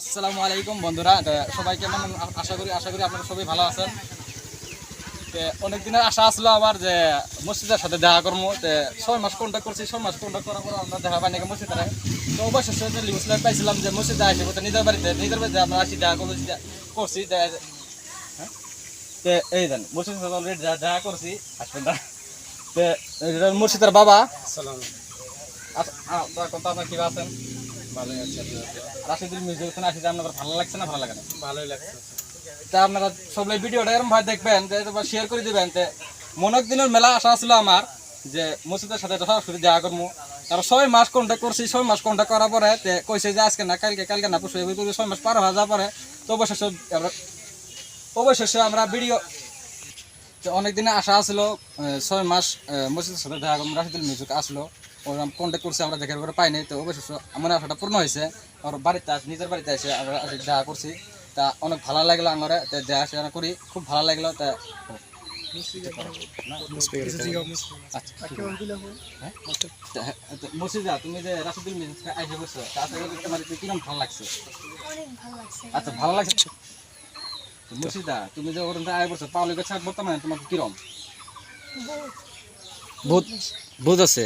আসসালামু আলাইকুম বন্ধুরা। সবাই কেমন? আশা করি আশা করি আপনারা সবাই ভালো আছেন। তো অনেক দিনের আশা আসলো আমার যে মসজিদের সাথে দেখা করব। তো ছয় মাস কন্ট্যাক্ট করছি ছয় মাস কন্ট্যাক্ট করার পর আমরা দেখা পাই নাকি মসজিদে। তো অবশেষে যে লিউস লাইফ পাইছিলাম যে মসজিদে আসে তো নিজের বাড়িতে নিজের বাড়িতে আমরা আসি দেখা করছি করছি তো হ্যাঁ? এই দেন মসজিদের সাথে অলরেডি দেখা করছি আসবেন না। মুর্শিদের বাবা। সালাম আচ্ছা কথা আপনার কি আছেন ভালোই আছে। রাশিদুল মিউজিক ওখানে আসি আপনার ভালো লাগছে না ভালো লাগে না? ভালোই লাগছে। তা আপনারা সবাই ভিডিওটা এরকম ভাবে দেখবেন যে শেয়ার করে দিবেন তে মনক দিনের মেলা ছিল আমার যে সাথে সরাসরি দেখা করব ছয় মাস কন্ট্যাক্ট করছি ছয় মাস কন্ট্যাক্ট করার পরে তে কইছে যে আজকে না কালকে কালকে না পরশু ছয় মাস পার যাওয়ার পরে তো অবশেষে আমরা অবশেষে আমরা ভিডিও অনেক দিনে আশা আসলো ছয় মাস মসজিদের সাথে দেখা রাশিদুল মিউজিক আসলো। ওরা কন্ট্যাক্ট করছি আমরা দেখার পরে পাইনি। তো অবশেষে আমার আশাটা পূর্ণ হয়েছে। আর বাড়িতে আস নিজের বাড়িতে এসে আমরা দেখা করছি। তা অনেক ভালো লাগল আমার তা দেখা শোনা করি। খুব ভালো লাগল। তা? তা, তো তুমি যে রাশিদুল মিউজিক আইসে বসছো তা আসলে তোমার কীরকম ভালো লাগছে? আচ্ছা ভালো লাগছে তো মুর্শিদা তুমি যে ওরকম আয় বসছো পাওয়ালি গেছে বর্তমানে তোমাকে কিরম? বহুত আছে।